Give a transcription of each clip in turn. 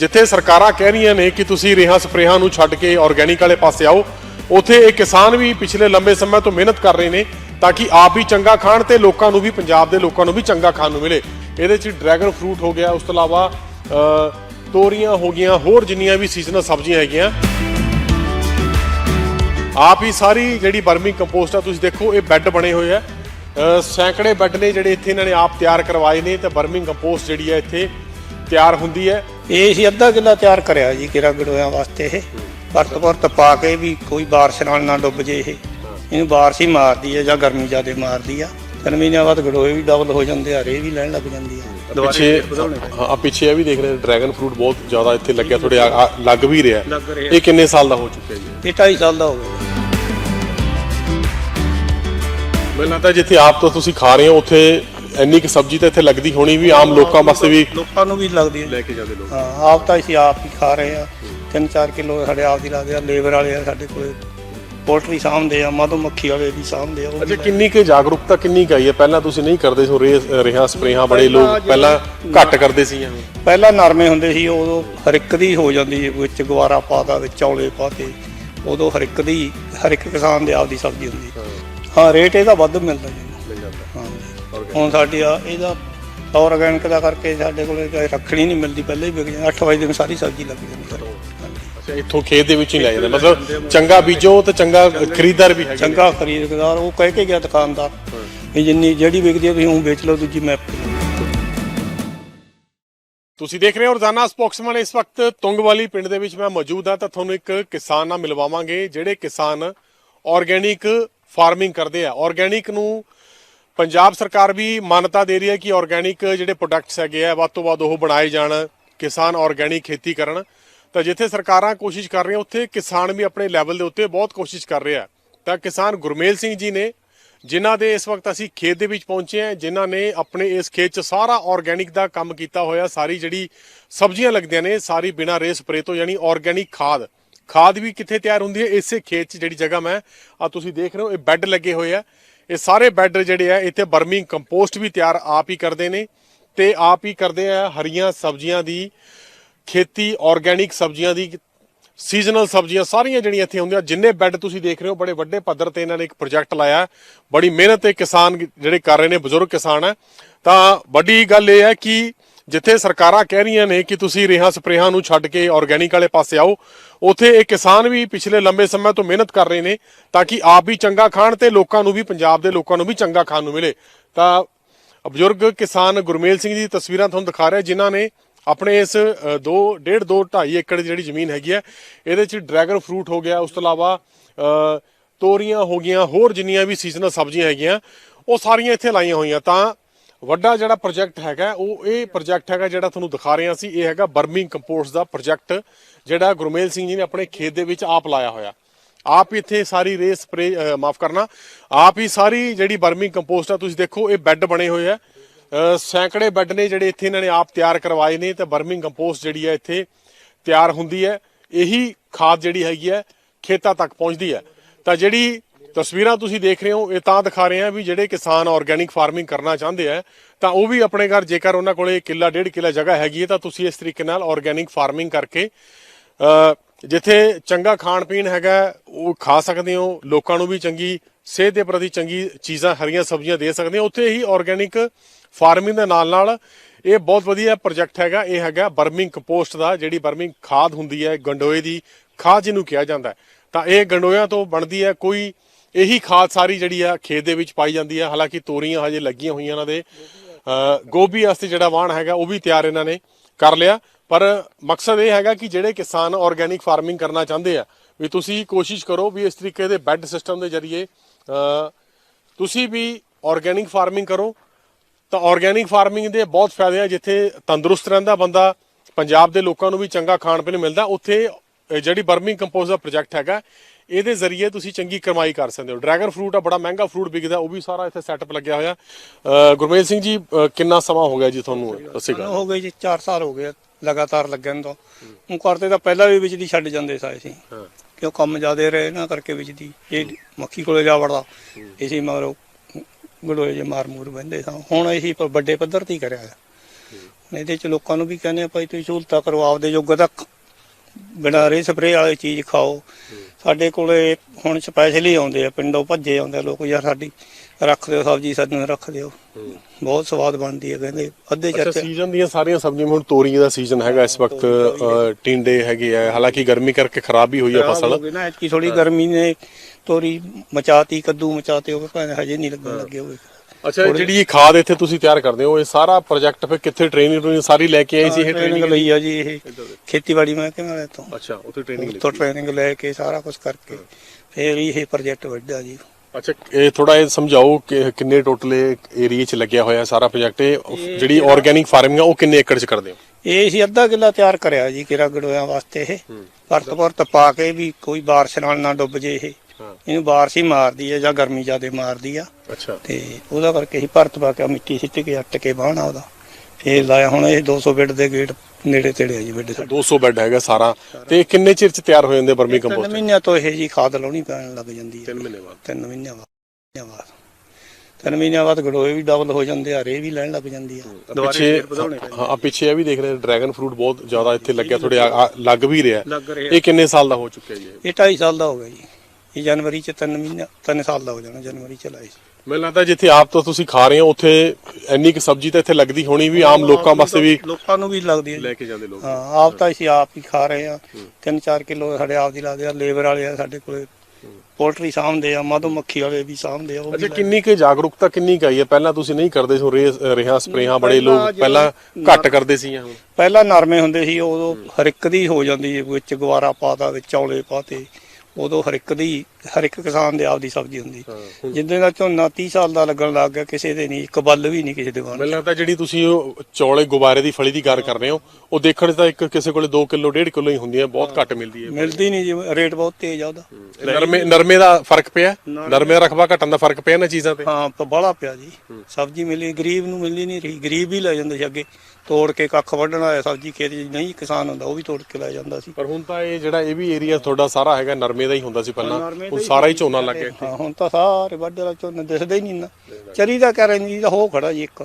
ਜਿੱਥੇ ਸਰਕਾਰਾਂ ਕਹਿ ਰਹੀਆਂ ਨੇ ਕਿ ਤੁਸੀਂ ਰੇਹਾਂ ਸਪਰੇਹਾਂ ਨੂੰ ਛੱਡ ਕੇ ਆਰਗੈਨਿਕ ਵਾਲੇ ਪਾਸੇ ਆਓ, ਉੱਥੇ ਇਹ ਕਿਸਾਨ ਵੀ ਪਿਛਲੇ ਲੰਬੇ ਸਮੇਂ ਤੋਂ ਮਿਹਨਤ ਕਰ ਰਹੇ ਨੇ ਤਾਂ ਕਿ ਆਪ ਵੀ ਚੰਗਾ ਖਾਣ ਤੇ ਲੋਕਾਂ ਨੂੰ ਵੀ, ਪੰਜਾਬ ਦੇ ਲੋਕਾਂ ਨੂੰ ਵੀ ਚੰਗਾ ਖਾਣ ਨੂੰ ਮਿਲੇ। ਇਹਦੇ 'ਚ ਡਰੈਗਨ ਫਰੂਟ ਹੋ ਗਿਆ, ਉਸ ਤੋਂ ਇਲਾਵਾ ਤੋਰੀਆਂ ਹੋ ਗਈਆਂ, ਹੋਰ ਜਿੰਨੀਆਂ ਵੀ ਸੀਜ਼ਨਲ ਸਬਜ਼ੀਆਂ ਹੈਗੀਆਂ। ਆਪ ਹੀ ਸਾਰੀ ਜਿਹੜੀ ਬਰਮਿੰਗ ਕੰਪੋਸਟ ਆ, ਤੁਸੀਂ ਦੇਖੋ, ਇਹ ਬੈੱਡ ਬਣੇ ਹੋਏ ਆ। ਸੈਂਕੜੇ ਬੈੱਡ ਨੇ ਜਿਹੜੇ ਇੱਥੇ ਇਹਨਾਂ ਨੇ ਆਪ ਤਿਆਰ ਕਰਵਾਏ ਨੇ ਤੇ ਬਰਮਿੰਗ ਕੰਪੋਸਟ ਜਿਹੜੀ ਹੈ ਇੱਥੇ ਤਿਆਰ ਹੁੰਦੀ ਹੈ। ਇਹ ਸੀ ਅੱਧਾ ਕਿੱਲਾ ਤਿਆਰ ਕਰਿਆ ਜੀ ਕਿਰਾ ਗੜੋਆਂ ਵਾਸਤੇ ਇਹ। ਪਰਤ ਪਰਤ ਪਾ ਕੇ ਵੀ ਕੋਈ ਬਾਰਿਸ਼ ਨਾਲ ਨਾ ਡੁੱਬ ਜੇ ਇਹ। ਇਹਨੂੰ ਬਾਰਿਸ਼ ਹੀ ਮਾਰਦੀ ਹੈ ਜਾਂ ਗਰਮੀ ਜ਼ਿਆਦਾ ਮਾਰਦੀ ਆ। ਤਿੰਨ ਮਹੀਨਿਆਂ ਬਾਅਦ ਗੜੋਏ ਵੀ ਡਬਲ ਹੋ ਜਾਂਦੇ ਆ ਰੇ ਵੀ ਲੈਣ ਲੱਗ ਜਾਂਦੀ ਆ। ਪਿੱਛੇ ਆ ਪਿੱਛੇ ਇਹ ਵੀ ਦੇਖ ਰਹੇ ਡਰੈਗਨ ਫਰੂਟ ਬਹੁਤ ਜ਼ਿਆਦਾ ਇੱਥੇ ਲੱਗਿਆ ਥੋੜੇ ਲੱਗ ਵੀ ਰਿਹਾ। ਇਹ ਕਿੰਨੇ ਸਾਲ ਦਾ ਹੋ ਚੁੱਕਿਆ ਜੀ? ਇਹ 2.5 ਸਾਲ ਦਾ ਹੋ ਗਿਆ। ਮੈਨੂੰ ਲੱਗਦਾ ਜਿੱਥੇ ਆਪ ਤੋਂ ਤੁਸੀਂ ਖਾ ਰਹੇ ਹੋ ਉੱਥੇ ਇੰਨੀ ਕਿ ਸਬਜ਼ੀ ਤਾਂ ਇੱਥੇ ਲੱਗਦੀ ਹੋਣੀ ਵੀ ਆਮ ਲੋਕਾਂ ਵਾਸਤੇ ਵੀ ਲੋਕਾਂ ਨੂੰ ਵੀ ਲੱਗਦੀ ਹੈ। ਲੈ ਕੇ ਜਾਂਦੇ ਲੋਕ। ਹਾਂ ਆਪ ਤਾਂ ਅਸੀਂ ਆਪ ਹੀ ਖਾ ਰਹੇ ਆ 3-4 ਕਿਲੋ ਸਾਡੇ ਆਪ ਦੀ ਲੱਗਦੇ ਆ ਲੇਬਰ ਵਾਲੇ ਆ ਸਾਡੇ ਕੋਲ। ਪੋਲਟਰੀ ਸਾਂਭਦੇ ਆ ਮਧੂ ਮੱਖੀ ਵਾਲੇ ਵੀ ਸਾਂਭਦੇ ਆ ਉਹ ਅੱਛਾ ਵੀ ਕਿੰਨੀ ਕੁ ਜਾਗਰੂਕਤਾ ਕਿੰਨੀ ਕੁ ਆਈ ਹੈ? ਪਹਿਲਾਂ ਤੁਸੀਂ ਨਹੀਂ ਕਰਦੇ ਸੀ ਰੇਹਾਂ ਸਪਰੇਹਾਂ ਬੜੇ ਲੋਕ ਪਹਿਲਾਂ ਘੱਟ ਕਰਦੇ ਸੀ ਪਹਿਲਾਂ ਨਰਮੇ ਹੁੰਦੇ ਸੀ ਉਦੋਂ ਹਰ ਇੱਕ ਦੀ ਹੋ ਜਾਂਦੀ ਸੀ, ਵਿੱਚ ਗਵਾਰਾ ਪਾਤਾ ਵਿੱਚ ਚੌਲੇ ਪਾਤੇ ਉਦੋਂ ਹਰ ਇੱਕ ਦੀ ਹਰ ਇੱਕ ਕਿਸਾਨ ਦੇ ਆਪ ਦੀ ਸਬਜ਼ੀ ਹੁੰਦੀ ਹਾਂ। ਰੇਟ ਇਹਦਾ ਵੱਧ ਮਿਲਦਾ ਜੀ। ਹਾਂ ਹੁਣ ਸਾਡੀ ਆ ਇਹਦਾ ਆਰਗੈਨਿਕ ਦਾ ਕਰਕੇ ਸਾਡੇ ਕੋਲ ਰੱਖਣੀ ਨਹੀਂ ਮਿਲਦੀ ਪਹਿਲੇ ਹੀ ਵਿਕ ਜਾਂਦੀ 8 ਵਜੇ ਦਿਨ ਸਾਰੀ ਸਬਜ਼ੀ ਲੱਗ ਜਾਂਦੀ ਹਾਂਜੀ। ਅੱਛਾ ਇੱਥੋਂ ਖੇਤ ਦੇ ਵਿੱਚ ਹੀ ਲੈ ਜਾਂਦੇ ਮਤਲਬ ਚੰਗਾ ਬੀਜੋ ਤੇ ਚੰਗਾ ਖਰੀਦਦਾਰ ਵੀ ਹੈਗੇ। ਚੰਗਾ ਖਰੀਦਦਾਰ ਉਹ ਕਹਿ ਕੇ ਗਿਆ ਦੁਕਾਨਦਾਰ ਵੀ ਜਿੰਨੀ ਜਿਹੜੀ ਵਿਕਦੀ ਹੈ ਤੁਸੀਂ ਉਹ ਵੇਚ ਲਓ ਦੂਜੀ ਮੈਂ ਤੁਸੀਂ ਦੇਖ ਰਹੇ ਹੋ ਰੋਜ਼ਾਨਾ ਸਪੋਕਸਮੈਨ ਇਸ ਵਕਤ ਤੁੰਗਵਾਲੀ ਪਿੰਡ ਦੇ ਵਿੱਚ ਮੈਂ ਮੌਜੂਦ ਹਾਂ ਤਾਂ ਤੁਹਾਨੂੰ ਇੱਕ ਕਿਸਾਨ ਨਾਲ ਮਿਲਵਾਵਾਂਗੇ ਜਿਹੜੇ ਕਿਸਾਨ ਆਰਗੈਨਿਕ ਫਾਰਮਿੰਗ ਕਰਦੇ ਆ। ਆਰਗੈਨਿਕ ਨੂੰ ਪੰਜਾਬ ਸਰਕਾਰ ਵੀ ਮਾਨਤਾ ਦੇ ਰਹੀ ਹੈ ਕਿ ਆਰਗੈਨਿਕ ਜਿਹੜੇ ਪ੍ਰੋਡਕਟਸ ਹੈਗੇ ਆ, ਵੱਧ ਤੋਂ ਵੱਧ ਉਹ ਬਣਾਏ ਜਾਣ, ਕਿਸਾਨ ਆਰਗੈਨਿਕ ਖੇਤੀ ਕਰਨ। ਤਾਂ ਜਿੱਥੇ ਸਰਕਾਰਾਂ ਕੋਸ਼ਿਸ਼ ਕਰ ਰਹੀਆਂ, ਉੱਥੇ ਕਿਸਾਨ ਵੀ ਆਪਣੇ ਲੈਵਲ ਦੇ ਉੱਤੇ ਬਹੁਤ ਕੋਸ਼ਿਸ਼ ਕਰ ਰਿਹਾ। ਤਾਂ ਕਿਸਾਨ ਗੁਰਮੇਲ ਸਿੰਘ ਜੀ ਨੇ, ਜਿਨ੍ਹਾਂ ਦੇ ਇਸ ਵਕਤ ਅਸੀਂ ਖੇਤ ਦੇ ਵਿੱਚ ਪਹੁੰਚੇ ਹਾਂ, ਜਿਨ੍ਹਾਂ ਨੇ ਆਪਣੇ ਇਸ ਖੇਤ 'ਚ ਸਾਰਾ ਆਰਗੈਨਿਕ ਦਾ ਕੰਮ ਕੀਤਾ ਹੋਇਆ, ਸਾਰੀ ਜਿਹੜੀ ਸਬਜ਼ੀਆਂ ਲੱਗਦੀਆਂ ਨੇ, ਸਾਰੀ ਬਿਨਾਂ ਰੇ ਸਪਰੇ ਤੋਂ, ਯਾਨੀ ਆਰਗੈਨਿਕ ਖਾਦ। ਖਾਦ ਵੀ ਕਿੱਥੇ ਤਿਆਰ ਹੁੰਦੀ ਹੈ? ਇਸੇ ਖੇਤ 'ਚ ਜਿਹੜੀ ਜਗ੍ਹਾ ਮੈਂ ਆ ਤੁਸੀਂ ਦੇਖ ਰਹੇ ਹੋ, ਇਹ ਬੈੱਡ ਲੱਗੇ ਹੋਏ ਆ। ਇਹ ਸਾਰੇ ਬੈੱਡ ਜਿਹੜੇ ਆ, ਇੱਥੇ ਬਰਮਿੰਗ ਕੰਪੋਸਟ ਵੀ ਤਿਆਰ ਆਪ ਹੀ ਕਰਦੇ ਨੇ ਤੇ ਆਪ ਹੀ ਕਰਦੇ ਆ ਹਰੀਆਂ ਸਬਜ਼ੀਆਂ ਦੀ ਖੇਤੀ ਆਰਗੈਨਿਕ ਸਬਜ਼ੀਆਂ ਦੀ ਸੀਜ਼ਨਲ ਸਬਜ਼ੀਆਂ ਸਾਰੀਆਂ ਜਿਹੜੀਆਂ ਇੱਥੇ ਹੁੰਦੀਆਂ। ਜਿੰਨੇ ਬੈੱਡ ਤੁਸੀਂ ਦੇਖ ਰਹੇ ਹੋ, ਬੜੇ ਵੱਡੇ ਪੱਧਰ ਤੇ ਇਹਨਾਂ ਨੇ ਇੱਕ ਪ੍ਰੋਜੈਕਟ ਲਾਇਆ। ਬੜੀ ਮਿਹਨਤ ਤੇ ਕਿਸਾਨ ਜਿਹੜੇ ਕਰ ਰਹੇ ਨੇ, ਬਜ਼ੁਰਗ ਕਿਸਾਨ ਹੈ ਤਾਂ ਵੱਡੀ ਗੱਲ ਇਹ ਹੈ ਕਿ ਜਿੱਥੇ ਸਰਕਾਰਾਂ ਕਹਿ ਰਹੀਆਂ ਨੇ ਕਿ ਤੁਸੀਂ ਰੇਹਾਂ, ਸਪਰੇਹਾਂ ਨੂੰ ਛੱਡ ਕੇ ਆਰਗੈਨਿਕ ਵਾਲੇ ਪਾਸੇ ਆਓ ਉੱਥੇ ਇਹ ਕਿਸਾਨ ਵੀ ਪਿਛਲੇ ਲੰਬੇ ਸਮੇਂ ਤੋਂ ਮਿਹਨਤ ਕਰ ਰਹੇ ਨੇ ਤਾਂ ਕਿ ਆਪ ਵੀ ਚੰਗਾ ਖਾਣ ਤੇ ਲੋਕਾਂ ਨੂੰ ਵੀ, ਪੰਜਾਬ ਦੇ ਲੋਕਾਂ ਨੂੰ ਵੀ ਚੰਗਾ ਖਾਣ ਨੂੰ ਮਿਲੇ। ਤਾਂ ਬਜ਼ੁਰਗ ਕਿਸਾਨ ਗੁਰਮੇਲ ਸਿੰਘ ਜੀ ਦੀ ਤਸਵੀਰਾਂ ਤੁਹਾਨੂੰ ਦਿਖਾ ਰਿਹਾ, ਜਿਨ੍ਹਾਂ ਨੇ ਆਪਣੇ ਇਸ 2 1.5 2 2.5 ਏਕੜ ਦੀ ਜਿਹੜੀ ਜ਼ਮੀਨ ਹੈਗੀ ਹੈ, ਇਹਦੇ ਚ ਡਰੈਗਨ ਫਰੂਟ ਹੋ ਗਿਆ, ਉਸ ਤੋਂ ਇਲਾਵਾ ਤੋਰੀਆਂ ਹੋ ਗਈਆਂ, ਹੋਰ ਜਿੰਨੀਆਂ ਵੀ ਸੀਜ਼ਨਲ ਸਬਜ਼ੀਆਂ ਹੈਗੀਆਂ, ਉਹ ਸਾਰੀਆਂ ਇੱਥੇ ਲਾਈਆਂ ਹੋਈਆਂ। ਤਾਂ ਵੱਡਾ ਜਿਹੜਾ ਪ੍ਰੋਜੈਕਟ ਹੈਗਾ, ਉਹ ਇਹ ਪ੍ਰੋਜੈਕਟ ਹੈਗਾ ਜਿਹੜਾ ਤੁਹਾਨੂੰ ਦਿਖਾ ਰਹੇ ਹਾਂ ਅਸੀਂ, ਇਹ ਹੈਗਾ ਬਰਮਿੰਗ ਕੰਪੋਸਟ ਦਾ ਪ੍ਰੋਜੈਕਟ, ਜਿਹੜਾ ਗੁਰਮੇਲ ਸਿੰਘ ਜੀ ਨੇ ਆਪਣੇ ਖੇਤ ਦੇ ਵਿੱਚ ਆਪ ਲਾਇਆ ਹੋਇਆ। ਆਪ ਹੀ ਇੱਥੇ ਸਾਰੀ ਰੇ ਸਪਰੇ ਮਾਫ ਕਰਨਾ, ਆਪ ਹੀ ਸਾਰੀ ਜਿਹੜੀ ਬਰਮਿੰਗ ਕੰਪੋਸਟ ਆ, ਤੁਸੀਂ ਦੇਖੋ, ਇਹ ਬੈੱਡ ਬਣੇ ਹੋਏ ਆ। ਸੈਂਕੜੇ ਬੈੱਡ ਨੇ ਜਿਹੜੇ ਇੱਥੇ ਇਹਨਾਂ ਨੇ ਆਪ ਤਿਆਰ ਕਰਵਾਏ ਨੇ, ਤੇ ਬਰਮਿੰਗ ਕੰਪੋਸਟ ਜਿਹੜੀ ਹੈ ਇੱਥੇ ਤਿਆਰ ਹੁੰਦੀ ਹੈ। ਇਹੀ ਖਾਦ ਜਿਹੜੀ ਹੈਗੀ ਹੈ ਖੇਤਾਂ ਤੱਕ ਪਹੁੰਚਦੀ ਹੈ। ਤਾਂ ਜਿਹੜੀ ਤਸਵੀਰਾਂ ਤੁਸੀਂ ਦੇਖ ਰਹੇ ਹੋ, ਇਹ ਤਾਂ ਦਿਖਾ ਰਹੇ ਆ ਵੀ ਜਿਹੜੇ ਕਿਸਾਨ ਆਰਗੈਨਿਕ ਫਾਰਮਿੰਗ ਕਰਨਾ ਚਾਹੁੰਦੇ ਆ, ਤਾਂ ਉਹ ਵੀ ਆਪਣੇ ਘਰ ਜੇਕਰ ਉਹਨਾਂ ਕੋਲੇ ਕਿੱਲਾ, ਡੇਢ ਕਿੱਲਾ ਜਗ੍ਹਾ ਹੈਗੀ ਹੈ, ਤਾਂ ਤੁਸੀਂ ਇਸ ਤਰੀਕੇ ਨਾਲ ਆਰਗੈਨਿਕ ਫਾਰਮਿੰਗ ਕਰਕੇ ਜਿੱਥੇ ਚੰਗਾ ਖਾਣ ਪੀਣ ਹੈਗਾ, ਉਹ ਖਾ ਸਕਦੇ ਹੋ, ਲੋਕਾਂ ਨੂੰ ਵੀ ਚੰਗੀ, ਸਿਹਤ ਦੇ ਪ੍ਰਤੀ ਚੰਗੀ ਚੀਜ਼ਾਂ, ਹਰੀਆਂ ਸਬਜ਼ੀਆਂ ਦੇ ਸਕਦੇ ਹੋ, ਉੱਥੇ ਹੀ ਆਰਗੈਨਿਕ ਫਾਰਮਿੰਗ ਦੇ ਨਾਲ ਨਾਲ ਇਹ ਬਹੁਤ ਵਧੀਆ ਪ੍ਰੋਜੈਕਟ ਹੈਗਾ, ਇਹ ਹੈਗਾ ਬਰਮਿੰਗ ਕੰਪੋਸਟ ਦਾ, ਜਿਹੜੀ ਬਰਮਿੰਗ ਖਾਦ ਹੁੰਦੀ ਹੈ, ਗੰਡੋਏ ਦੀ ਖਾਦ ਜਿਹਨੂੰ ਕਿਹਾ ਜਾਂਦਾ ਤਾਂ ਇਹ ਗੰਡੋਇਆਂ ਤੋਂ ਬਣਦੀ ਹੈ, ਕੋਈ ਇਹੀ ਖਾਦ ਸਾਰੀ ਜਿਹੜੀ ਆ ਖੇਤ ਦੇ ਵਿੱਚ ਪਾਈ ਜਾਂਦੀ ਹੈ ਹਾਲਾਂਕਿ ਤੋਰੀਆਂ ਹਜੇ ਲੱਗੀਆਂ ਹੋਈਆਂ ਇਹਨਾਂ ਦੇ। ਗੋਭੀ ਵਾਸਤੇ ਜਿਹੜਾ ਵਾਹਣ ਹੈਗਾ, ਉਹ ਵੀ ਤਿਆਰ ਇਹਨਾਂ ਨੇ ਕਰ ਲਿਆ। ਪਰ ਮਕਸਦ ਇਹ ਹੈਗਾ ਕਿ ਜਿਹੜੇ ਕਿਸਾਨ ਆਰਗੈਨਿਕ ਫਾਰਮਿੰਗ ਕਰਨਾ ਚਾਹੁੰਦੇ ਆ, ਵੀ ਤੁਸੀਂ ਕੋਸ਼ਿਸ਼ ਕਰੋ ਵੀ ਇਸ ਤਰੀਕੇ ਦੇ ਬੈੱਡ ਸਿਸਟਮ ਦੇ ਜ਼ਰੀਏ ਤੁਸੀਂ ਵੀ ਆਰਗੈਨਿਕ ਫਾਰਮਿੰਗ ਕਰੋ। ਤਾਂ ਆਰਗੈਨਿਕ ਫਾਰਮਿੰਗ ਦੇ ਬਹੁਤ ਫਾਇਦੇ ਆ, ਜਿੱਥੇ ਤੰਦਰੁਸਤ ਰਹਿੰਦਾ ਬੰਦਾ, ਪੰਜਾਬ ਦੇ ਲੋਕਾਂ ਨੂੰ ਵੀ ਚੰਗਾ ਖਾਣ ਪੀਣ ਮਿਲਦਾ। ਉੱਥੇ ਜਿਹੜੀ ਬਰਮਿੰਗ ਕੰਪੋਸਟ ਦਾ ਪ੍ਰੋਜੈਕਟ ਹੈਗਾ ਇਹਦੇ ਜ਼ਰੀਏ ਤੁਸੀਂ ਚੰਗੀ ਕਮਾਈ ਕਰ ਸਕਦੇ ਹੋ। ਡਰੈਗਨ ਫਰੂਟ ਆ ਬੜਾ ਮਹਿੰਗਾ ਫਰੂਟ ਵਿਕਦਾ ਉਹ ਵੀ ਸਾਰਾ ਇੱਥੇ ਸੈਟਅਪ ਲੱਗਿਆ ਹੋਇਆ। ਗੁਰਮੇਲ ਸਿੰਘ ਜੀ ਕਿੰਨਾ ਸਮਾਂ ਹੋ ਗਿਆ ਜੀ ਤੁਹਾਨੂੰ? ਅਸੀਂ ਸਾਨੂੰ ਹੋ ਗਏ ਜੀ 4 ਸਾਲ ਹੋ ਗਏ ਲਗਾਤਾਰ ਲੱਗਣ ਤੋਂ। ਉਹ ਕਰਦੇ ਤਾਂ ਪਹਿਲਾਂ ਵੀ ਬਿਜਲੀ ਛੱਡ ਜਾਂਦੇ ਸਾਂ ਅਸੀਂ। ਹਾਂ। ਕਿਉਂ ਕੰਮ ਜ਼ਿਆਦੇ ਰਹੇ ਨਾ ਕਰਕੇ ਬਿਜਲੀ। ਇਹ ਮੱਖੀ ਕੋਲੇ ਜਾ ਵੜਦਾ। ਇਸੇ ਮਗਰੋਂ ਗੜੋਏ ਜੇ ਮਾਰ ਮੂਰ ਬੰਦੇ ਸਾਂ। ਹੁਣ ਪ- ਵੱਡੇ ਪੱਧਰ ਤੇ ਹੀ ਕਰਿਆ ਆ। ਇਹਦੇ ਚ ਲੋਕਾਂ ਨੂੰ ਵੀ ਕਹਿੰਦੇ ਆ ਭਾਈ ਤੁਸੀਂ ਸਹੂਲਤਾਂ ਕਰੋ ਆਪਦੇ ਯੋਗ ਤੱਕ ਬਿਨਾਂ ਰੇ ਸਪਰੇ ਵਾਲੀ ਚੀਜ਼ ਖਾਓ। ਸਾਡੇ ਕੋਲੇ ਹੁਣ ਸਪੈਸ਼ਲੀ ਆਉਂਦੇ ਆ ਪਿੰਡੋਂ ਭੱਜੇ ਆਉਂਦੇ ਆ ਲੋਕ ਯਾਰ ਸਾਡੀ ਰੱਖ ਦਿਓ ਸਬਜ਼ੀ ਸਾਨੂੰ ਰੱਖ ਦਿਓ। ਬਹੁਤ ਸਵਾਦ ਬਣਦੀ ਹੈ ਕਹਿੰਦੇ ਅੱਧੇ ਅੱਛਾ ਚੱਤੇ ਸੀਜ਼ਨ ਦੀਆਂ ਸਾਰੀਆਂ ਸਬਜ਼ੀਆਂ ਹੁਣ ਤੋਰੀ ਦਾ ਸੀਜ਼ਨ ਹੈਗਾ ਇਸ ਵਕਤ ਟਿੰਡੇ ਹੈਗੇ ਆ ਹਾਲਾਂਕਿ ਗਰਮੀ ਕਰਕੇ ਖਰਾਬ ਵੀ ਹੋਈ ਆ ਫਸਲ। ਨਾ ਥੋੜੀ ਗਰਮੀ ਨੇ ਤੋਰੀ ਮਚਾਤੀ ਕੱਦੂ ਮਚਾਤੇ ਉਹ ਭਾਵੇਂ ਹਜੇ ਨਹੀਂ ਲੱਗਣ ਲੱਗੇ ਹੋਏ। ਅੱਛਾ ਇਹ ਜਿਹੜੀ ਇਹ ਖਾਦ ਇੱਥੇ ਤੁਸੀਂ ਤਿਆਰ ਕਰਦੇ ਹੋ ਇਹ ਸਾਰਾ ਪ੍ਰੋਜੈਕਟ ਫਿਰ ਕਿੱਥੇ ਟ੍ਰੇਨਿੰਗ ਟ੍ਰੇਨਿੰਗ ਸਾਰੀ ਲੈ ਕੇ ਆਈ ਸੀ ਇਹ ਟ੍ਰੇਨਿੰਗ ਲਈ? ਆ ਜੀ ਇਹ ਖੇਤੀਬਾੜੀ ਮਹਿਕਮੇ ਵਾਲੇ ਤੋਂ? ਅੱਛਾ ਉੱਥੇ ਟ੍ਰੇਨਿੰਗ ਤੋਂ ਟ੍ਰੇਨਿੰਗ ਲੈ ਕੇ ਸਾਰਾ ਕੁਝ ਕਰਕੇ ਫੇਰ ਇਹ ਪ੍ਰੋਜੈਕਟ ਵੱਡਾ ਜੀ। ਅੱਛਾ ਇਹ ਥੋੜਾ ਇਹ ਸਮਝਾਓ ਕਿ ਕਿੰਨੇ ਟੋਟਲ ਏਰੀਆ 'ਚ ਲੱਗਿਆ ਹੋਇਆ ਸਾਰਾ ਪ੍ਰੋਜੈਕਟ ਇਹ ਜਿਹੜੀ ਆਰਗੇਨਿਕ ਫਾਰਮਿੰਗ ਆ ਉਹ ਕਿੰਨੇ ਏਕੜ 'ਚ ਕਰਦੇ ਹੋ? ਇਹ ਅਸੀਂ ਅੱਧਾ ਕਿੱਲਾ ਤਿਆਰ ਕਰਿਆ ਜੀ ਕਿਰਾ ਗੜੋਆਂ ਵਾਸਤੇ ਇਹ। ਭਰਤ ਭਰਤ ਪਾ ਕੇ ਵੀ ਕੋਈ ਬਾਰਿਸ਼ ਨਾਲ ਨਾ ਡੁੱਬ ਜੇ ਇਹ। ਇਹਨੂੰ ਬਾਰਿਸ਼ ਹੀ ਮਾਰਦੀ ਹੈ ਜਾਂ ਗਰਮੀ ਜ਼ਿਆਦੇ ਮਾਰਦੀ ਆ। ਅੱਛਾ। ਤੇ ਉਹਦਾ ਕਰਕੇ ਅਸੀਂ ਭਰਤ ਪਾ ਕੇ ਮਿੱਟੀ ਸਿੱਟ ਕੇ ਅੱਟ ਕੇ ਬਾਹਣਾ ਉਹਦਾ। ਇਹ ਲਾਇਆ ਹੁਣ ਇਹ 200 ਬੈੱਡ ਦੇ ਗੇਟ ਨੇੜੇ ਤੇੜੇ ਆ ਜੀ ਬੈੱਡ ਸਾਡੇ। 200 ਬੈੱਡ ਹੈਗਾ ਸਾਰਾ। ਤੇ ਕਿੰਨੇ ਚਿਰ 'ਚ ਤਿਆਰ ਹੋ ਜਾਂਦੇ ਬਰਮੀ ਤਿੰਨ ਕੰਪੋਸਟ? ਮਹੀਨਿਆਂ ਤੋਂ ਇਹ ਜੀ ਖਾਦ ਲਾਉਣੀ ਪੈਣ ਲੱਗ ਜਾਂਦੀ ਹੈ 3 ਮਹੀਨੇ ਬਾਅਦ। ਤਿੰਨ ਮਹੀਨਿਆਂ ਬਾਅਦ ਤਿੰਨ ਮਹੀਨਿਆਂ ਬਾਅਦ ਗੜੋਏ ਵੀ ਡਬਲ ਹੋ ਜਾਂਦੇ ਆ ਰੇ ਵੀ ਲੈਣ ਲੱਗ ਜਾਂਦੀ ਆ। ਪਿੱਛੇ ਹਾਂ ਆ ਪਿੱਛੇ ਇਹ ਵੀ ਦੇਖ ਰਹੇ ਡਰੈਗਨ ਫਰੂਟ ਬਹੁਤ ਜ਼ਿਆਦਾ ਇੱਥੇ ਲੱਗਿਆ ਥੋੜੇ ਲੱਗ ਵੀ ਰਿਹਾ। ਇਹ ਕਿੰਨੇ ਸਾਲ ਦਾ ਹੋ ਚੁੱਕਿਆ ਜੀ ਇਹ? ਇਹ 2.5 ਸਾਲ ਦਾ ਹੋ ਗਿਆ ਜੀ। ਇਹ ਜਨਵਰੀ ਚ ਤਿੰਨ ਮਹੀਨਾ ਤਿੰਨ ਸਾਲ ਦਾ ਹੋ ਜਾਣਾ ਜਨਵਰੀ ਚ ਲਾਏ ਸੀ। ਮੈਨੂੰ ਲੱਗਦਾ ਜਿੱਥੇ ਆਪ ਤੋਂ ਤੁਸੀਂ ਖਾ ਰਹੇ ਹੋ ਉੱਥੇ ਇੰਨੀ ਕੁ ਸਬਜ਼ੀ ਤਾਂ ਇੱਥੇ ਲੱਗਦੀ ਹੋਣੀ ਵੀ ਆਮ ਲੋਕਾਂ ਵਾਸਤੇ ਵੀ ਲੋਕਾਂ ਨੂੰ ਵੀ ਲੱਗਦੀ ਹੈ ਜੀ। ਲੈ ਕੇ ਜਾਂਦੇ ਲੋਕ। ਹਾਂ ਆਪ ਤਾਂ ਅਸੀਂ ਆਪ ਹੀ ਖਾ ਰਹੇ ਆ 3-4 ਕਿਲੋ ਸਾਡੇ ਆਪ ਦੀ ਲਾਦੇ ਆ ਲੇਬਰ ਵਾਲੇ ਆ ਸਾਡੇ ਕੋਲੇ। ਪੋਲਟਰੀ ਸਾਂਭਦੇ ਆ ਮਧੂ ਮੱਖੀ ਵਾਲੇ ਵੀ ਸਾਂਭਦੇ ਆ ਉਹ ਅੱਛਾ ਵੀ ਕਿੰਨੀ ਕੁ ਜਾਗਰੂਕਤਾ ਕਿੰਨੀ ਕੁ ਆਈ ਹੈ? ਪਹਿਲਾਂ ਤੁਸੀਂ ਨਹੀਂ ਕਰਦੇ ਸੀ ਰੇਹਾਂ ਸਪਰੇਹਾਂ ਬੜੇ ਲੋਕ ਪਹਿਲਾਂ ਘੱਟ ਕਰਦੇ ਸੀ ਹੁਣ? ਪਹਿਲਾਂ ਨਰਮੇ ਹੁੰਦੇ ਸੀ ਉਦੋਂ ਹਰ ਇੱਕ ਦੀ ਹੋ ਜਾਂਦੀ ਸੀ, ਵਿੱਚ ਗਵਾਰਾ ਪਾਤਾ ਵਿੱਚ ਚੌਲੇ ਪਾਤੇ ਉਦੋਂ ਹਰ ਇੱਕ ਦੀ ਹਰ ਇੱਕ ਕਿਸਾਨ ਦੇ ਆਪ ਦੀ ਸਬਜ਼ੀ ਹੁੰਦੀ। ਜਿੱਦਾਂ ਦਾ ਝੋਨਾ 30 ਸਾਲ ਦਾ ਲੱਗਣ ਲੱਗ ਗਿਆ ਕਿਸੇ ਦੇ ਨਹੀਂ ਇੱਕ ਬੱਲ ਵੀ ਨਹੀਂ ਕਿਸੇ ਦੇ ਬਣ ਮੈਨੂੰ ਲੱਗਦਾ ਜਿਹੜੀ ਤੁਸੀਂ ਉਹ ਚੌਲੇ ਗੁਬਾਰੇ ਦੀ ਫਲੀ ਦੀ ਗੱਲ ਕਰ ਰਹੇ ਹੋ ਉਹ ਦੇਖਣ ਤਾਂ ਇੱਕ ਕਿਸੇ ਕੋਲੇ 2 ਕਿਲੋ 1.5 ਕਿਲੋ ਹੀ ਹੁੰਦੀ ਹੈ ਬਹੁਤ ਘੱਟ ਮਿਲਦੀ ਹੈ। ਮਿਲਦੀ ਨਹੀਂ ਜੀ ਰੇਟ ਬਹੁਤ ਤੇਜ਼ ਆ ਉਹਦਾ। ਨਰਮੇ ਨਰਮੇ ਦਾ ਫ਼ਰਕ ਪਿਆ? ਨਰਮੇ ਦਾ ਰਕਬਾ ਘਟਣ ਦਾ ਫ਼ਰਕ ਪਿਆ ਨਾ ਚੀਜ਼ਾਂ ਤੇ? ਹਾਂ ਬਾਹਲਾ ਪਿਆ ਜੀ। ਸਬਜ਼ੀ ਮਿਲੀ ਗਰੀਬ ਨੂੰ ਮਿਲਦੀ ਨਹੀਂ ਰਹੀ ਗਰੀਬ ਵੀ ਲੈ ਜਾਂਦੇ ਸੀ ਅੱਗੇ। ਤੋੜ ਕੇ ਕੱਖ ਵੱਢਣਾ ਆਇਆ ਸਬਜ਼ੀ ਖੇਤ 'ਚ ਨਹੀਂ ਕਿਸਾਨ ਹੁੰਦਾ ਉਹ ਵੀ ਤੋੜ ਕੇ ਲੈ ਜਾਂਦਾ ਸੀ। ਪਰ ਹੁਣ ਤਾਂ ਇਹ ਜਿਹੜਾ ਇਹ ਵੀ ਏਰੀਆ ਤੁਹਾਡਾ ਸਾਰਾ ਹੈਗਾ ਨਰਮੇ ਦਾ ਹੀ ਹੁੰਦਾ ਸੀ ਪਹਿਲਾਂ। ਨਰਮੇ ਦਾ ਹੁਣ ਹੀ ਸਾਰਾ ਹੀ ਝੋਨਾ ਲੱਗ ਗਿਆ। ਹਾਂ ਹੁਣ ਤਾਂ ਸਾਰੇ ਵੱਢ ਵਾਲਾ ਝੋਨਾ ਦਿਸਦਾ ਹੀ ਨਹੀਂ ਨਾ ਚਰੀ ਦਾ ਕਹਿ ਰਹੇ ਜੀ ਦਾ ਹੋ ਖੜਾ ਜੀ ਇੱਕ।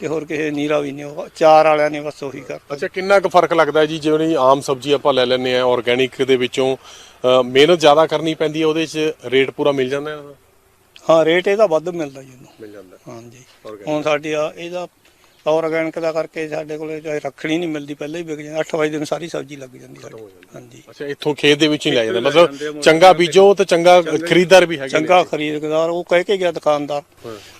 ਤੇ ਹੋਰ ਕਿਸੇ ਨੀਰਾ ਵੀ ਨਹੀਂ ਉਹ ਚਾਰ ਵਾਲਿਆਂ ਨੇ ਬਸ ਉਹੀ ਕਰ ਅੱਛਾ ਕਿੰਨਾ ਕੁ ਫ਼ਰਕ ਲੱਗਦਾ ਹੈ ਜੀ ਜਿਵੇਂ ਆਮ ਸਬਜ਼ੀ ਆਪਾਂ ਲੈ ਲੈਂਦੇ ਆ ਆਰਗੇਨਿਕ ਦੇ ਵਿੱਚੋਂ ਅ, ਮਿਹਨਤ ਜ਼ਿਆਦਾ ਕਰਨੀ ਪੈਂਦੀ ਹੈ ਉਹਦੇ 'ਚ ਰੇਟ ਪੂਰਾ ਮਿਲ ਜਾਂਦਾ ਹੈ? ਹਾਂ ਰੇਟ ਇਹਦਾ ਵੱਧ ਮਿਲਦਾ ਜੀ ਉਹਨੂੰ ਮਿਲ ਜਾਂਦਾ। ਹਾਂਜੀ। ਹੁਣ ਸਾਡੀ ਆ ਇਹਦਾ ਆਰਗੈਨਿਕ ਦਾ ਕਰਕੇ ਸਾਡੇ ਕੋਲੇ ਚਾਹੇ ਰੱਖਣੀ ਨਹੀਂ ਮਿਲਦੀ ਪਹਿਲਾਂ ਹੀ ਵਿਕ ਜਾਂਦੀ 8 ਵਜੇ ਦਿਨ ਸਾਰੀ ਸਬਜ਼ੀ ਲੱਗ ਜਾਂਦੀ ਸਾਡੀ। ਹਾਂਜੀ। ਅੱਛਾ ਇੱਥੋਂ ਖੇਤ ਦੇ ਵਿੱਚ ਹੀ ਲੈ ਜਾਂਦੇ ਮਤਲਬ ਚੰਗਾ ਬੀਜੋ ਤੇ ਚੰਗਾ ਖਰੀਦਦਾਰ ਵੀ ਹੈਗੇ। ਚੰਗਾ ਖਰੀਦਦਾਰ ਉਹ ਕਹਿ ਕੇ ਗਿਆ ਦੁਕਾਨਦਾਰ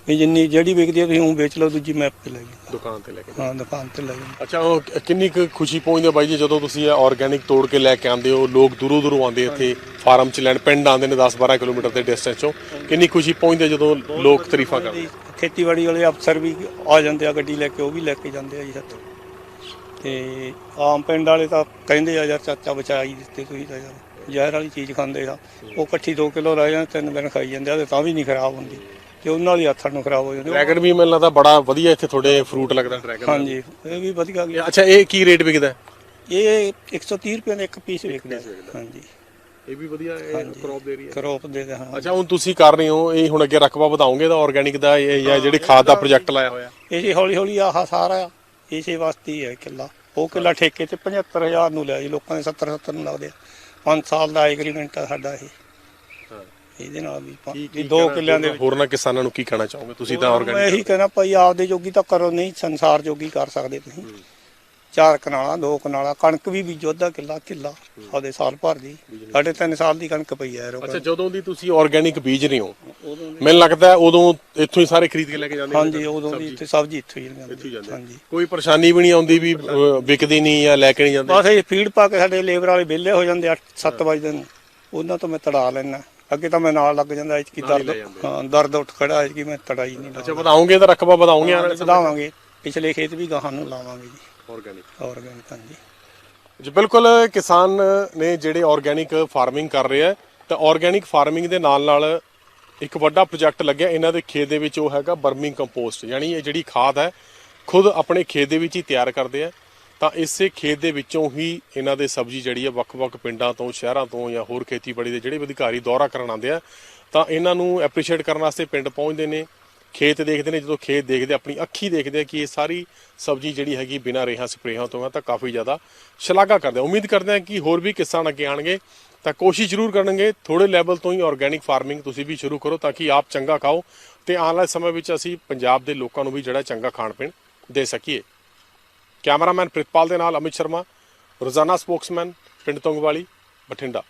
ਵੀ ਜਿੰਨੀ ਜਿਹੜੀ ਵਿਕਦੀ ਹੈ ਤੁਸੀਂ ਉਹ ਵੇਚ ਲਓ ਦੂਜੀ ਮੈਪ ਤੇ ਲੈ ਜਾਓ ਦੁਕਾਨ ਤੇ ਲੈ ਕੇ ਹਾਂ ਦੁਕਾਨ ਤੇ ਲੈ ਜਾਓ ਅੱਛਾ ਉਹ ਕਿੰਨੀ ਕੁ ਖੁਸ਼ੀ ਪਹੁੰਚਦੀ ਹੈ ਬਾਈ ਜੀ ਜਦੋਂ ਤੁਸੀਂ ਇਹ ਆਰਗੇਨਿਕ ਤੋੜ ਕੇ ਲੈ ਕੇ ਆਉਂਦੇ ਹੋ ਲੋਕ ਦੂਰੋਂ ਦੂਰੋਂ ਆਉਂਦੇ ਇੱਥੇ ਫਾਰਮ 'ਚ ਲੈਣ ਪਿੰਡ ਆਉਂਦੇ ਨੇ 10 12 ਕਿਲੋਮੀਟਰ ਦੇ ਡਿਸਟੈਂਸ 'ਚੋਂ ਕਿੰਨੀ ਖੁਸ਼ੀ ਪਹੁੰਚਦੀ ਜਦੋਂ ਲੋਕ ਤਾਰੀਫਾਂ ਕਰਦੇ? ਖੇਤੀਬਾੜੀ ਵਾਲੇ ਅਫਸਰ ਵੀ ਆ ਜਾਂਦੇ ਆ ਗੱਡੀ ਲੈ ਕੇ ਉਹ ਵੀ ਲੈ ਕੇ ਜਾਂਦੇ ਆ ਜੀ ਸਾਥੋਂ ਤੇ ਆਮ ਪਿੰਡ ਵਾਲੇ ਤਾਂ ਕਹਿੰਦੇ ਆ ਯਾਰ ਚਾਚਾ ਬਚਾਈ ਦਿੱਤੇ ਤੁਸੀਂ ਤਾਂ ਯਾਰ। ਜ਼ਹਿਰ ਵਾਲੀ ਚੀਜ਼ ਖਾਂਦੇ ਆ। ਉਹ ਇਕੱਠੀ 2 ਕਿਲੋ ਲੈ ਜਾਂਦੇ ਤਿੰਨ ਦਿਨ ਖਾਈ ਜਾਂਦੇ ਆ ਤੇ ਤਾਂ ਵੀ ਨਹੀਂ ਖਰਾਬ ਹੁੰਦੀ। ਤੇ ਉਹਨਾਂ ਵਾਲੀ ਹੱਥਾਂ ਨੂੰ ਖਰਾਬ ਹੋ ਜਾਂਦੇ ਡਰੈਗਨ ਵੀ ਮੈਨੂੰ ਲੱਗਦਾ ਬੜਾ ਵਧੀਆ ਇੱਥੇ ਤੁਹਾਡੇ ਫਰੂਟ ਲੱਗਦਾ ਡਰੈਗਨ ਹਾਂਜੀ ਇਹ ਵੀ ਵਧੀਆ ਗਿਆ ਅੱਛਾ ਇਹ ਕੀ ਰੇਟ ਵਿਕਦਾ? ਇਹ 130 ਰੁਪਏ ਦਾ ਇੱਕ ਪੀਸ ਵਿਕਦਾ ਹਾਂਜੀ। ਇਹ ਵੀ ਵਧੀਆ ਕ੍ਰੌਪ ਦੇ ਰਹੀ ਹੈ। ਕਰੋਪ ਦੇ ਦੇ ਹਾਂ। ਅੱਛਾ ਹੁਣ ਤੁਸੀਂ ਕਰ ਰਹੇ ਹੋ ਇਹ ਹੁਣ ਅੱਗੇ ਰਕਬਾ ਵਧਾਓਗੇ ਦਾ ਆਰਗੇਨਿਕ ਦਾ ਇਹ ਜਾਂ ਜਿਹੜੇ ਖਾਦ ਦਾ ਪ੍ਰੋਜੈਕਟ ਲਾਇਆ ਹੋਇਆ? ਇਹ ਹੌਲੀ ਹੌਲੀ ਆਹ ਸਾਰਾ ਇਸੇ ਵਾਸਤੇ ਹੀ ਹੈ ਕਿੱਲਾ। ਉਹ ਕਿੱਲਾ ਠੇਕੇ ਤੇ 75000 ਨੂੰ ਲਿਆ ਜੀ ਲੋਕਾਂ ਦੇ 70 70 ਨੂੰ ਲੱਗਦੇ ਆ। 5 ਸਾਲ ਦਾ ਐਗਰੀਮੈਂਟ ਆ ਸਾਡਾ ਇਹ। ਇਹਦੇ ਨਾਲ ਵੀ ਪਾ- ਵੀ ਦੋ ਕਿੱਲਿਆਂ ਦੇ ਵਿੱਚ ਹੋਰਨਾਂ ਕਿਸਾਨਾਂ ਨੂੰ ਕੀ ਕਹਿਣਾ ਚਾਹੋਗੇ? ਤੁਸੀਂ ਤਾਂ ਮੈਂ ਆਰਗੇਨਿਕ ਇਹੀ ਕਹਿਣਾ ਭਾਈ ਆਪਦੇ ਜੋਗੀ ਤਾਂ ਕਰੋ ਨਹੀਂ ਸੰਸਾਰ ਜੋਗੀ ਕਰ ਸਕਦੇ ਤੁਸੀਂ। ਚਾਰ ਕਨਾਲਾਂ ਦੋ ਕਨਾਲਾਂ ਕਣਕ ਵੀ ਬੀਜੋ ਅੱਧਾ ਕਿੱਲਾ ਕਿੱਲਾ ਆਪਦੇ ਸਾਲ ਭਰ ਦੀ। ਸਾਡੇ ਤਿੰਨ ਸਾਲ ਦੀ ਕਣਕ ਪਈ ਹੈ ਅੱਛਾ ਜਦੋਂ ਦੀ ਤੁਸੀਂ ਆਰਗੇਨਿਕ ਬੀਜ ਰਹੇ ਹੋ ਮੈਨੂੰ ਲੱਗਦਾ ਉਦੋਂ ਇੱਥੋਂ ਹੀ ਸਾਰੇ ਖਰੀਦ ਕੇ ਲੈ ਕੇ ਜਾਂਦੇ ਹਾਂਜੀ ਉਦੋਂ ਦੀ ਤੇ ਸਬਜ਼ੀ ਇੱਥੋਂ ਹੀ ਇੱਥੋਂ ਹੀ ਜਾਂਦੀ ਹਾਂਜੀ। ਕੋਈ ਪਰੇਸ਼ਾਨੀ ਵੀ ਨਹੀਂ ਆਉਂਦੀ ਵੀ ਵਿਕਦੀ ਨਹੀਂ ਜਾਂ ਲੈ ਕੇ ਨਹੀਂ ਜਾਂਦੇ? ਬਸ ਇਹ ਫੀਡ ਪਾ ਕੇ ਸਾਡੇ ਲੇਬਰ ਵਾਲੇ ਵਿਹਲੇ ਹੋ ਜਾਂਦੇ 7 ਵਜੇ ਨੂੰ ਉਹਨਾਂ ਤੋਂ ਮੈਂ ਤੜਾ ਲੈਣਾ ਅੱਗੇ ਤਾਂ ਮੈਂ ਨਾਲ ਲੱਗ ਜਾਂਦਾ ਇਸ ਕੀ ਦਰਦ। ਹਾਂ ਦਰਦ ਉੱਠ ਖੜਾ ਇਸ ਕੀ ਮੈਂ ਤੜਾਈ ਨਹੀਂ ਅੱਛਾ ਵਧਾਓਗੇ ਤਾਂ ਰਕਬਾ ਵਧਾਓਗੇ ਆਣ ਲਾਵਾਂਗੇ ਪਿਛਲੇ ਖੇਤ ਵੀ ਗਾਹਾਂ ਨੂੰ ਲਾਵਾਂਗੇ ਜੀ। ਆਰਗੇਨਿਕ ਆਰਗੈਨਿਕ ਹਾਂਜੀ। ਜੀ ਬਿਲਕੁਲ ਕਿਸਾਨ ਨੇ ਜਿਹੜੇ ਆਰਗੇਨਿਕ ਫਾਰਮਿੰਗ ਕਰ ਰਹੇ ਆ ਤਾਂ ਆਰਗੇਨਿਕ ਫਾਰਮਿੰਗ ਦੇ ਨਾਲ ਨਾਲ ਇੱਕ ਵੱਡਾ ਪ੍ਰੋਜੈਕਟ ਲੱਗਿਆ ਇਹਨਾਂ ਦੇ ਖੇਤ ਦੇ ਵਿੱਚ ਉਹ ਹੈਗਾ ਬਰਮਿੰਗ ਕੰਪੋਸਟ ਯਾਨੀ ਇਹ ਜਿਹੜੀ ਖਾਦ ਹੈ ਖੁਦ ਆਪਣੇ ਖੇਤ ਦੇ ਵਿੱਚ ਹੀ ਤਿਆਰ ਕਰਦੇ ਆ। ਤਾਂ ਇਸੇ ਖੇਤ ਦੇ ਵਿੱਚੋਂ ਹੀ ਇਹਨਾਂ ਦੇ ਸਬਜ਼ੀ ਜਿਹੜੀ ਹੈ ਵੱਖ-ਵੱਖ ਪਿੰਡਾਂ ਤੋਂ ਸ਼ਹਿਰਾਂ ਤੋਂ ਜਾਂ ਹੋਰ ਖੇਤੀਬਾੜੀ ਦੇ ਜਿਹੜੇ ਅਧਿਕਾਰੀ ਦੌਰਾ ਕਰਨ ਆਉਂਦੇ ਆ ਤਾਂ ਇਹਨਾਂ ਨੂੰ ਐਪਰੀਸ਼ੀਏਟ ਕਰਨ ਵਾਸਤੇ ਪਿੰਡ ਪਹੁੰਚਦੇ ਨੇ। ਖੇਤ ਦੇਖਦੇ ਨੇ, ਜਦੋਂ ਖੇਤ ਦੇਖਦੇ, ਆਪਣੀ ਅੱਖੀ ਦੇਖਦੇ ਆ ਕਿ ਇਹ ਸਾਰੀ ਸਬਜ਼ੀ ਜਿਹੜੀ ਹੈਗੀ ਬਿਨਾਂ ਰੇਹਾਂ ਸਪਰੇਹਾਂ ਤੋਂ ਹੈ ਤਾਂ ਕਾਫੀ ਜ਼ਿਆਦਾ ਸ਼ਲਾਘਾ ਕਰਦੇ ਆ। ਉਮੀਦ ਕਰਦੇ ਆ ਕਿ ਹੋਰ ਵੀ ਕਿਸਾਨ ਅੱਗੇ ਆਣਗੇ, ਤਾਂ ਕੋਸ਼ਿਸ਼ ਜ਼ਰੂਰ ਕਰਨਗੇ ਥੋੜੇ ਲੈਵਲ ਤੋਂ ਹੀ ਆਰਗੈਨਿਕ ਫਾਰਮਿੰਗ ਤੁਸੀਂ ਵੀ ਸ਼ੁਰੂ ਕਰੋ, ਤਾਂ ਕਿ ਆਪ ਚੰਗਾ ਖਾਓ ਤੇ ਆਉਣ ਵਾਲੇ ਸਮੇਂ ਵਿੱਚ ਅਸੀਂ ਪੰਜਾਬ ਦੇ ਲੋਕਾਂ ਨੂੰ ਵੀ ਜਿਹੜਾ ਚੰਗਾ ਖਾਣ ਪੀਣ ਦੇ ਸਕੀਏ। ਕੈਮਰਾਮੈਨ ਪ੍ਰਿਤਪਾਲ ਦੇ ਨਾਲ ਅਮਿਤ ਸ਼ਰਮਾ, ਰੋਜ਼ਾਨਾ ਸਪੋਕਸਮੈਨ, ਪਿੰਡ ਤੁੰਗਵਾਲੀ, ਬਠਿੰਡਾ।